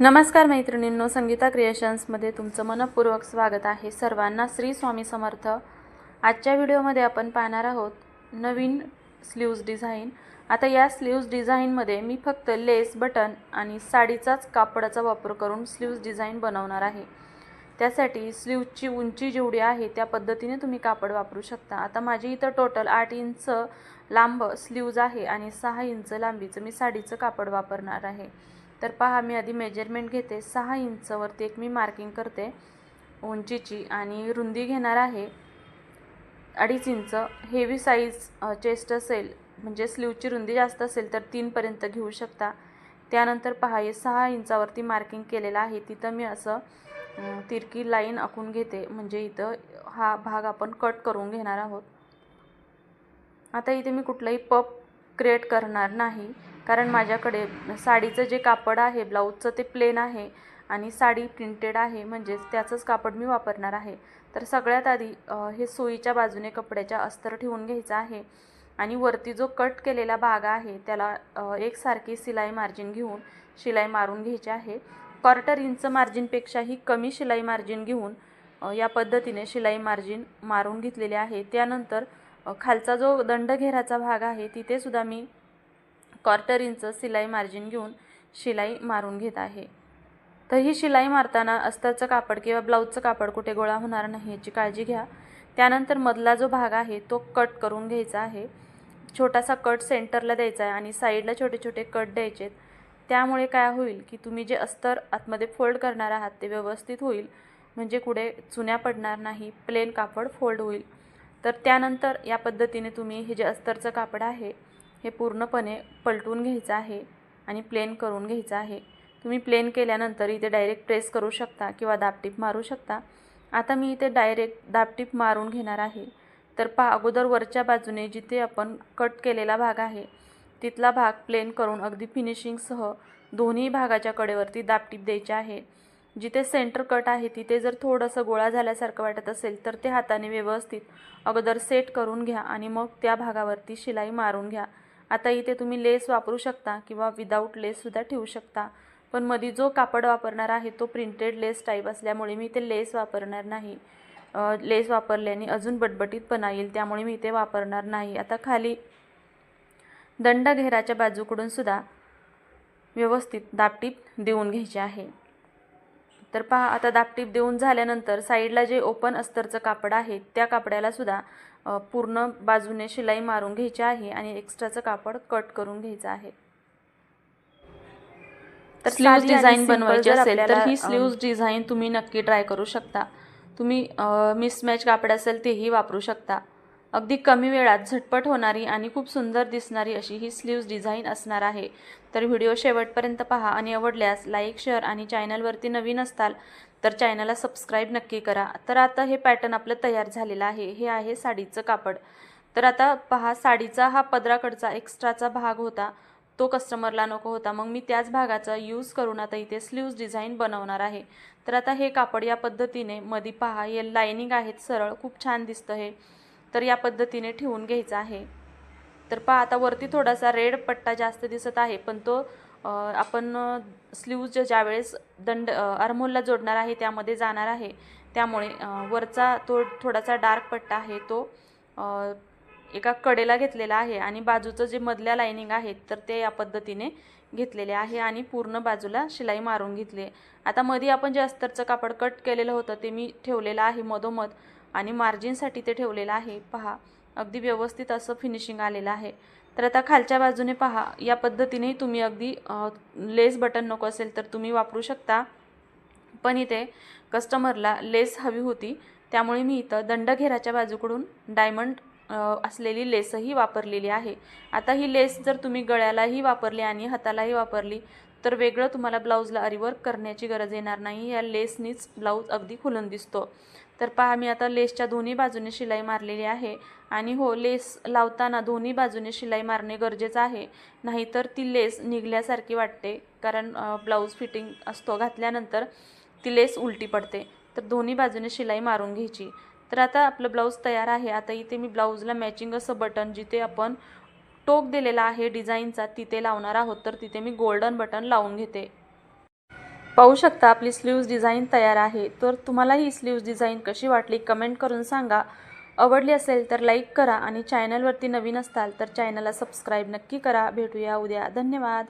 नमस्कार मैत्रिणींनो संगीता क्रिएशन्समध्ये तुमचं मनपूर्वक स्वागत आहे. सर्वांना श्री स्वामी समर्थ. आजच्या व्हिडिओमध्ये आपण पाहणार आहोत नवीन स्लीव्ज डिझाईन. आता या स्लीव्ज डिझाईनमध्ये मी फक्त लेस बटन आणि साडीचाच कापडाचा वापर करून स्लीव्ज डिझाईन बनवणार आहे. त्यासाठी स्लीव्जची उंची जेवढी आहे त्या पद्धतीने तुम्ही कापड वापरू शकता. आता माझी इथं टोटल आठ इंच लांब स्लीव्ज आहे आणि सहा इंच लांबीचं मी साडीचं कापड वापरणार आहे. तर पहा मी आधी मेजरमेंट घेते. सहा इंचवरती एक मी मार्किंग करते. उंचीची आणि रुंदी घेणार आहे. अडीच इंच हेवी साईज चेस्ट असेल म्हणजे स्लीवची रुंदी जास्त असेल तर तीनपर्यंत घेऊ शकता. त्यानंतर पहा हे सहा इंचावरती मार्किंग केलेलं आहे. तिथं मी असं तिरकी लाईन आखून घेते. म्हणजे इथं हा भाग आपण कट करून घेणार आहोत. आता इथे मी कुठलाही पप क्रिएट करणार नाही. कारण माझ्याकडे साडीचं जे कापड आहे ब्लाऊजचं ते प्लेन आहे आणि साडी प्रिंटेड आहे म्हणजेच त्याचंच कापड मी वापरणार आहे. तर सगळ्यात आधी हे सोयीच्या बाजूने कपड्याच्या अस्तर ठेवून घ्यायचं आहे आणि वरती जो कट केलेला भाग आहे त्याला एकसारखी शिलाई मार्जिन घेऊन शिलाई मारून घ्यायची आहे. क्वार्टर इंच मार्जिनपेक्षाही कमी शिलाई मार्जिन घेऊन या पद्धतीने शिलाई मार्जिन मारून घेतलेले आहे. त्यानंतर खालचा जो दंडघेराचा भाग आहे तिथेसुद्धा मी क्वार्टर इंच शिलाई मार्जिन घेऊन शिलाई मारून घेत आहे. तर ही शिलाई मारताना अस्तरचं कापड किंवा ब्लाऊजचं कापड कुठे गोळा होणार नाही याची काळजी घ्या. त्यानंतर मधला जो भाग आहे तो कट करून घ्यायचा आहे. छोटासा कट सेंटरला द्यायचा आहे आणि साईडला छोटे छोटे कट द्यायचे त्यामुळे काय होईल की तुम्ही जे अस्तर आतमध्ये फोल्ड करणार आहात ते व्यवस्थित होईल. म्हणजे कुठे चुन्या पडणार नाही प्लेन कापड फोल्ड होईल. तर त्यानंतर या पद्धतीने तुम्ही हे जे अस्तरचं कापड आहे हे पूर्णपणे पलटून घ्यायचं आहे आणि प्लेन करून घ्यायचं आहे. तुम्ही प्लेन केल्यानंतर इथे डायरेक्ट प्रेस करू शकता किंवा दाबटीप मारू शकता. आता मी इथे डायरेक्ट दाबटीप मारून घेणार आहे. तर पहा अगोदर वरच्या बाजूने जिथे आपण कट केलेला भाग आहे तिथला भाग प्लेन करून अगदी फिनिशिंगसह दोन्ही भागाच्या कडेवरती दाबटीप द्यायचे आहे. जिथे सेंटर कट आहे तिथे जर थोडंसं गोळा झाल्यासारखं वाटत असेल तर ते हाताने व्यवस्थित अगोदर सेट करून घ्या आणि मग त्या भागावरती शिलाई मारून घ्या. आता इथे तुम्ही लेस वापरू शकता किंवा विदाऊट लेससुद्धा ठेवू शकता. पण मध्ये जो कापड वापरणार आहे तो प्रिंटेड लेस टाईप असल्यामुळे मी इथे लेस वापरणार नाही. लेस वापरल्याने अजून बटबटीतपणा येईल त्यामुळे मी इथे वापरणार नाही. आता खाली दंडघेराच्या बाजूकडून सुद्धा व्यवस्थित दापटीप देऊन घ्यायचे आहे. तर पहा आता दापटीप देऊन झाल्यानंतर साईडला जे ओपन अस्तरचं कापड आहे त्या कापडाला सुद्धा पूर्ण बाजूने शिलाई मारून घ्यायची आहे आणि एक्स्ट्राचं कापड कट करून घ्यायचं आहे. तर स्लीव्ज आणि डिझाईन बनवायची असेल तर ही स्लीव्ज डिझाईन तुम्ही नक्की ट्राय करू शकता. तुम्ही मिसमॅच कापड असेल तेही वापरू शकता. अगदी कमी वेळात झटपट होणारी आणि खूप सुंदर दिसणारी अशी ही स्लीव्ज डिझाईन असणार आहे. तर व्हिडिओ शेवटपर्यंत पहा आणि आवडल्यास लाईक शेअर आणि चॅनलवरती नवीन असताल तर चॅनलला सबस्क्राईब नक्की करा. तर आता हे पॅटर्न आपलं तयार झालेलं आहे. हे आहे साडीचं कापड. तर आता पहा साडीचा हा पदराकडचा एक्स्ट्राचा भाग होता. तो कस्टमरला नको होता. मग मी त्याच भागाचा यूज करून आता इथे स्लीव्ज डिझाईन बनवणार आहे. तर आता हे कापड या पद्धतीने मधी पहा हे लायनिंग आहेत सरळ. खूप छान दिसतं हे. तर या पद्धतीने ठेवून घ्यायचं आहे. तर पहा आता वरती थोडासा रेड पट्टा जास्त दिसत आहे पण तो आपण स्लीव्ज ज्यावेळेस दंड आर्मोलला जोडणार आहे त्यामध्ये जाणार आहे. त्यामुळे वरचा तो थोडासा डार्क पट्टा आहे तो एका कडेला घेतलेला आहे आणि बाजूचं जे मधल्या लाईनिंग आहेत तर ते या पद्धतीने घेतलेले आहे आणि पूर्ण बाजूला शिलाई मारून घेतली. आता मध्ये आपण जे अस्तरचं कापड कट केलेलं होतं ते मी ठेवलेलं आहे मधोमध आणि मार्जिनसाठी ते ठेवलेलं आहे. पहा अगदी व्यवस्थित असं फिनिशिंग आलेलं आहे. तर आता खालच्या बाजूने पहा. या पद्धतीने तुम्ही अगदी लेस बटन नको असेल तर तुम्ही वापरू शकता. पण इथे कस्टमरला लेस हवी होती. त्यामुळे मी इथं दंडघेराच्या बाजूकडून डायमंड असलेली लेसही वापरलेली आहे. आता ही लेस जर तुम्ही गळ्यालाही वापरली आणि हातालाही वापरली तर वेगळं तुम्हाला ब्लाऊजला अरीवर्क करण्याची गरज येणार नाही. या लेसनीच ब्लाऊज अगदी खुलून दिसतो. तर पहा मी आता लेसच्या दोन्ही बाजूने शिलाई मारलेली आहे. आणि हो लेस लावताना दोन्ही बाजूने शिलाई मारणे गरजेचं आहे. नाहीतर ती लेस निघल्यासारखी वाटते कारण ब्लाऊज फिटिंग असतो घातल्यानंतर ती लेस उलटी पडते. तर दोन्ही बाजूने शिलाई मारून घ्यायची. तर आता आपलं ब्लाऊज तयार आहे. आता इथे मी ब्लाऊजला मॅचिंग असं बटन जिथे आपण टोक दिलेला आहे डिझाईनचा तिथे लावणार आहोत तर तिथे मी गोल्डन बटन लावून घेते. पाहू शकता आपली स्लीव्ज डिझाईन तयार आहे. तर तुम्हाला ही स्लीव्ज डिझाईन कशी वाटली कमेंट करून सांगा. आवडली असेल तर लाईक करा आणि चॅनलवरती नवीन असाल तर चॅनलला सबस्क्राईब नक्की करा. भेटूया उद्या. धन्यवाद.